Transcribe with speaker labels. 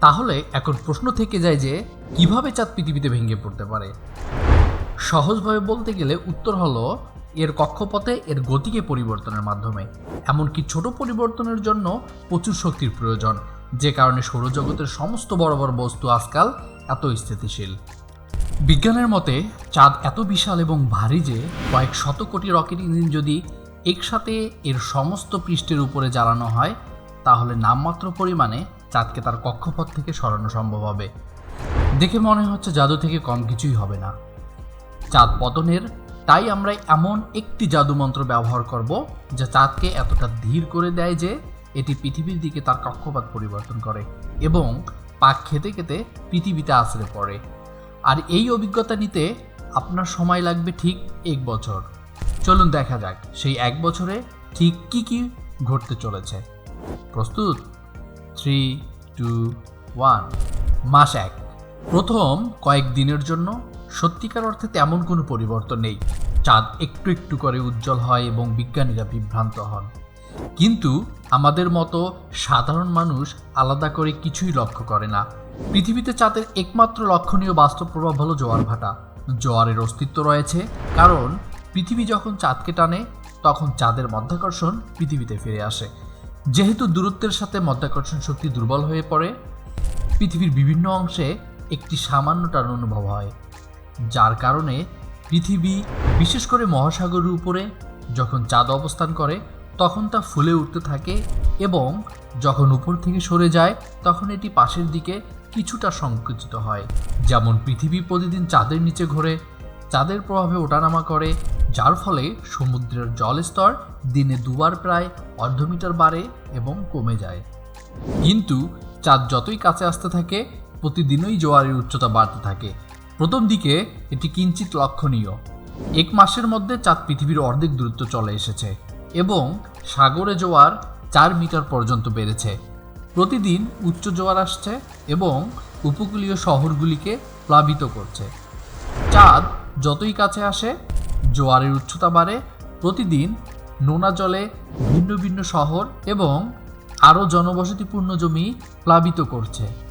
Speaker 1: তাহলে এখন প্রশ্ন থেকে যায় যে, কীভাবে চাঁদ পৃথিবীতে ভেঙে পড়তে পারে? সহজভাবে বলতে গেলে উত্তর হলো, এর কক্ষপথে এর গতিকে পরিবর্তনের মাধ্যমে। এমনকি ছোট পরিবর্তনের জন্য প্রচুর শক্তির প্রয়োজন, যে কারণে সৌরজগতের সমস্ত বড় বড় বস্তু আজকাল এত স্থিতিশীল। বিজ্ঞানের মতে, চাঁদ এত বিশাল এবং ভারী যে, কয়েক শত কোটি রকেট ইঞ্জিন যদি একসাথে এর সমস্ত পৃষ্ঠের উপরে জ্বালানো হয়, তাহলে নামমাত্র পরিমাণে চাঁদকে তার কক্ষপথ থেকে সরানো সম্ভব হবে। দেখে মনে হচ্ছে জাদু থেকে কম কিছুই হবে না। চাঁদ পতনের, তাই আমরা এমন একটি জাদুমন্ত্র ব্যবহার করব, যা চাঁদকে এতটা ধীর করে দেয় যে এটি পৃথিবীর দিকে তার কক্ষপাত পরিবর্তন করে এবং পাক খেতে খেতে পৃথিবীতে আছড়ে পড়ে। আর এই অভিজ্ঞতা নিতে আপনার সময় লাগবে ঠিক এক বছর। চলুন দেখা যাক সেই এক বছরে ঠিক কি কি ঘটতে চলেছে। প্রস্তুত? থ্রি টু ওয়ান মাস এক। প্রথম কয়েক দিনের জন্য সত্যিকার অর্থে তেমন কোনো পরিবর্তন নেই। চাঁদ একটু একটু করে উজ্জ্বল হয় এবং বিজ্ঞানীরা বিভ্রান্ত হন। কিন্তু আমাদের মতো সাধারণ মানুষ আলাদা করে কিছুই লক্ষ্য করে না। পৃথিবীতে চাঁদের একমাত্র লক্ষণীয় বাস্তব প্রভাব হলো জোয়ার ভাটা। জোয়ারের অস্তিত্ব রয়েছে, কারণ পৃথিবী যখন চাঁদকে টানে, তখন চাঁদের মধ্যাকর্ষণ পৃথিবীতে ফিরে আসে। যেহেতু দূরত্বের সাথে মধ্যাকর্ষণ শক্তি দুর্বল হয়ে পড়ে, পৃথিবীর বিভিন্ন অংশে একটি সামান্য টান অনুভব হয়, যার কারণে পৃথিবী, বিশেষ করে মহাসাগরের উপরে, যখন চাঁদ অবস্থান করে, তখন তা ফুলে উঠতে থাকে এবং যখন উপর থেকে সরে যায়, তখন এটি পাশের দিকে কিছুটা সংকুচিত হয়। যেমন পৃথিবী প্রতিদিন চাঁদের নিচে ঘোরে, চাঁদের প্রভাবে ওঠানামা করে যার ফলে সমুদ্রের জলস্তর দিনে দুবার প্রায় অর্ধ মিটার বাড়ে এবং কমে যায়। কিন্তু চাঁদ যতই কাছে আসতে থাকে, প্রতিদিনই জোয়ারের উচ্চতা বাড়তে থাকে। প্রথম দিকে এটি কিঞ্চিত লক্ষণীয়। এক মাসের মধ্যে চাঁদ পৃথিবীর অর্ধেক দূরত্ব চলে এসেছে এবং সাগরে জোয়ার চার মিটার পর্যন্ত বেড়েছে। প্রতিদিন উচ্চ জোয়ার আসছে এবং উপকূলীয় শহরগুলিকে প্লাবিত করছে। চাঁদ যতই কাছে আসে জোয়ারের উচ্চতা বাড়ে, প্রতিদিন নোনা জলে ভিন্ন ভিন্ন শহর এবং আরও জনবসতিপূর্ণ জমি প্লাবিত করছে।